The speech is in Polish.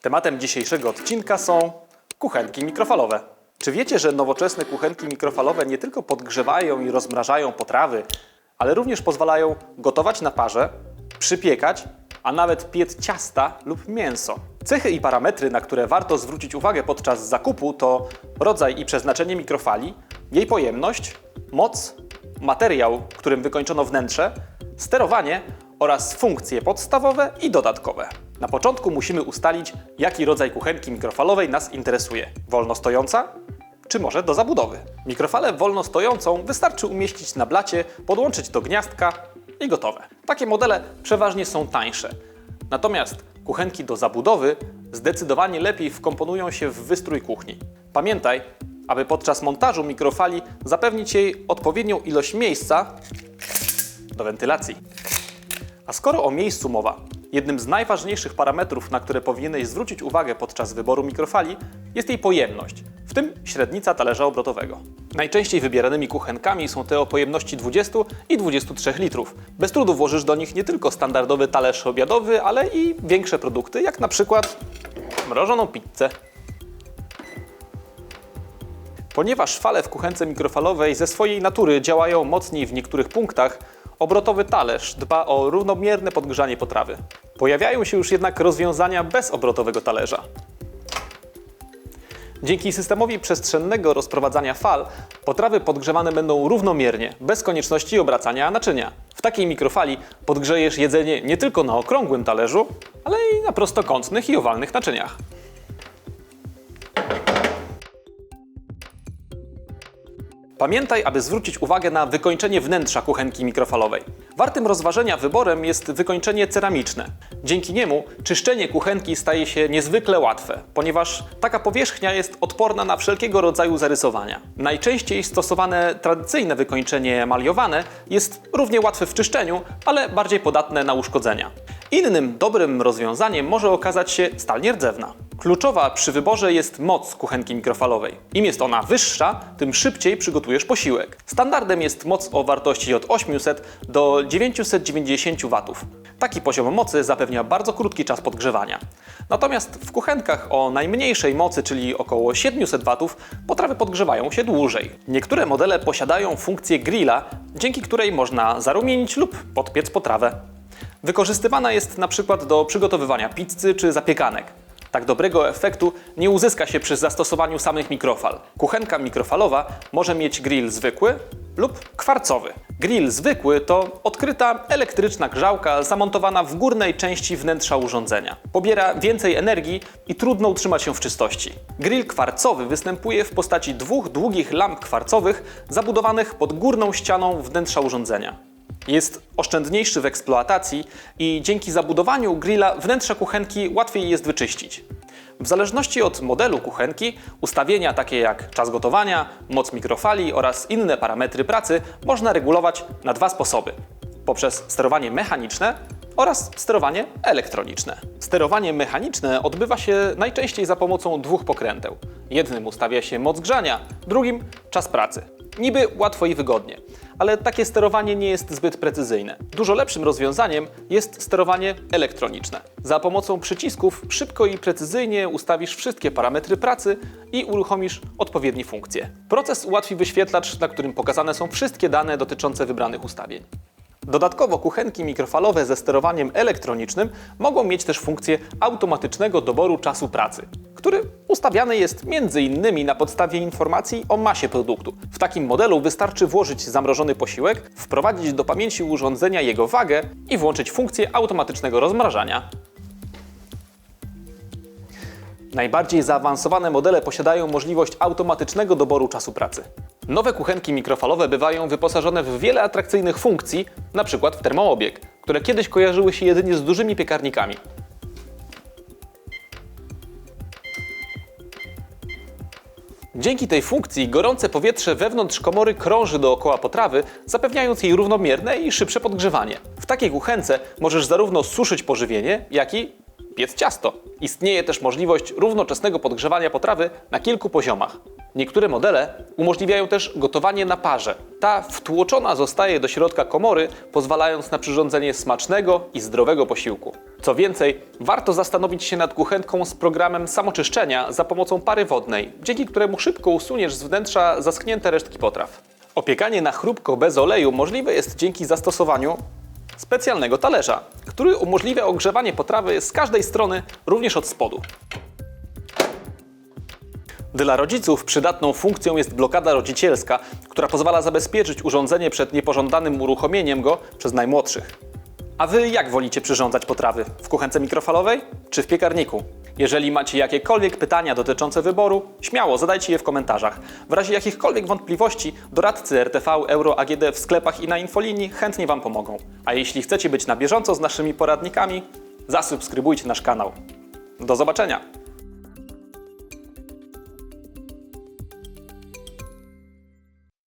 Tematem dzisiejszego odcinka są kuchenki mikrofalowe. Czy wiecie, że nowoczesne kuchenki mikrofalowe nie tylko podgrzewają i rozmrażają potrawy, ale również pozwalają gotować na parze, przypiekać, a nawet piec ciasta lub mięso? Cechy i parametry, na które warto zwrócić uwagę podczas zakupu to rodzaj i przeznaczenie mikrofali, jej pojemność, moc, materiał, którym wykończono wnętrze, sterowanie oraz funkcje podstawowe i dodatkowe. Na początku musimy ustalić, jaki rodzaj kuchenki mikrofalowej nas interesuje. Wolno stojąca? Czy może do zabudowy? Mikrofalę wolno stojącą wystarczy umieścić na blacie, podłączyć do gniazdka i gotowe. Takie modele przeważnie są tańsze. Natomiast kuchenki do zabudowy zdecydowanie lepiej wkomponują się w wystrój kuchni. Pamiętaj, aby podczas montażu mikrofali zapewnić jej odpowiednią ilość miejsca do wentylacji. A skoro o miejscu mowa, jednym z najważniejszych parametrów, na które powinieneś zwrócić uwagę podczas wyboru mikrofali, jest jej pojemność, w tym średnica talerza obrotowego. Najczęściej wybieranymi kuchenkami są te o pojemności 20 i 23 litrów. Bez trudu włożysz do nich nie tylko standardowy talerz obiadowy, ale i większe produkty, jak na przykład mrożoną pizzę. Ponieważ fale w kuchence mikrofalowej ze swojej natury działają mocniej w niektórych punktach, obrotowy talerz dba o równomierne podgrzanie potrawy. Pojawiają się już jednak rozwiązania bez obrotowego talerza. Dzięki systemowi przestrzennego rozprowadzania fal, potrawy podgrzewane będą równomiernie, bez konieczności obracania naczynia. W takiej mikrofali podgrzejesz jedzenie nie tylko na okrągłym talerzu, ale i na prostokątnych i owalnych naczyniach. Pamiętaj, aby zwrócić uwagę na wykończenie wnętrza kuchenki mikrofalowej. Wartym rozważenia wyborem jest wykończenie ceramiczne. Dzięki niemu czyszczenie kuchenki staje się niezwykle łatwe, ponieważ taka powierzchnia jest odporna na wszelkiego rodzaju zarysowania. Najczęściej stosowane tradycyjne wykończenie maliowane jest równie łatwe w czyszczeniu, ale bardziej podatne na uszkodzenia. Innym dobrym rozwiązaniem może okazać się stal nierdzewna. Kluczowa przy wyborze jest moc kuchenki mikrofalowej. Im jest ona wyższa, tym szybciej przygotujesz posiłek. Standardem jest moc o wartości od 800 do 990 W. Taki poziom mocy zapewnia bardzo krótki czas podgrzewania. Natomiast w kuchenkach o najmniejszej mocy, czyli około 700 W, potrawy podgrzewają się dłużej. Niektóre modele posiadają funkcję grilla, dzięki której można zarumienić lub podpiec potrawę. Wykorzystywana jest na przykład do przygotowywania pizzy czy zapiekanek. Tak dobrego efektu nie uzyska się przy zastosowaniu samych mikrofal. Kuchenka mikrofalowa może mieć grill zwykły lub kwarcowy. Grill zwykły to odkryta elektryczna grzałka zamontowana w górnej części wnętrza urządzenia. Pobiera więcej energii i trudno utrzymać się w czystości. Grill kwarcowy występuje w postaci dwóch długich lamp kwarcowych zabudowanych pod górną ścianą wnętrza urządzenia. Jest oszczędniejszy w eksploatacji i dzięki zabudowaniu grilla wnętrza kuchenki łatwiej jest wyczyścić. W zależności od modelu kuchenki, ustawienia takie jak czas gotowania, moc mikrofali oraz inne parametry pracy można regulować na dwa sposoby: poprzez sterowanie mechaniczne oraz sterowanie elektroniczne. Sterowanie mechaniczne odbywa się najczęściej za pomocą dwóch pokręteł. Jednym ustawia się moc grzania, drugim czas pracy. Niby łatwo i wygodnie, ale takie sterowanie nie jest zbyt precyzyjne. Dużo lepszym rozwiązaniem jest sterowanie elektroniczne. Za pomocą przycisków szybko i precyzyjnie ustawisz wszystkie parametry pracy i uruchomisz odpowiednie funkcje. Proces ułatwi wyświetlacz, na którym pokazane są wszystkie dane dotyczące wybranych ustawień. Dodatkowo kuchenki mikrofalowe ze sterowaniem elektronicznym mogą mieć też funkcję automatycznego doboru czasu pracy, który ustawiany jest m.in. na podstawie informacji o masie produktu. W takim modelu wystarczy włożyć zamrożony posiłek, wprowadzić do pamięci urządzenia jego wagę i włączyć funkcję automatycznego rozmrażania. Najbardziej zaawansowane modele posiadają możliwość automatycznego doboru czasu pracy. Nowe kuchenki mikrofalowe bywają wyposażone w wiele atrakcyjnych funkcji, np. w termoobieg, które kiedyś kojarzyły się jedynie z dużymi piekarnikami. Dzięki tej funkcji gorące powietrze wewnątrz komory krąży dookoła potrawy, zapewniając jej równomierne i szybsze podgrzewanie. W takiej kuchence możesz zarówno suszyć pożywienie, jak i piec ciasto. Istnieje też możliwość równoczesnego podgrzewania potrawy na kilku poziomach. Niektóre modele umożliwiają też gotowanie na parze. Ta wtłoczona zostaje do środka komory, pozwalając na przyrządzenie smacznego i zdrowego posiłku. Co więcej, warto zastanowić się nad kuchenką z programem samoczyszczenia za pomocą pary wodnej, dzięki któremu szybko usuniesz z wnętrza zaschnięte resztki potraw. Opiekanie na chrupko bez oleju możliwe jest dzięki zastosowaniu specjalnego talerza, który umożliwia ogrzewanie potrawy z każdej strony, również od spodu. Dla rodziców przydatną funkcją jest blokada rodzicielska, która pozwala zabezpieczyć urządzenie przed niepożądanym uruchomieniem go przez najmłodszych. A wy jak wolicie przyrządzać potrawy? W kuchence mikrofalowej czy w piekarniku? Jeżeli macie jakiekolwiek pytania dotyczące wyboru, śmiało zadajcie je w komentarzach. W razie jakichkolwiek wątpliwości, doradcy RTV Euro AGD w sklepach i na infolinii chętnie Wam pomogą. A jeśli chcecie być na bieżąco z naszymi poradnikami, zasubskrybujcie nasz kanał. Do zobaczenia!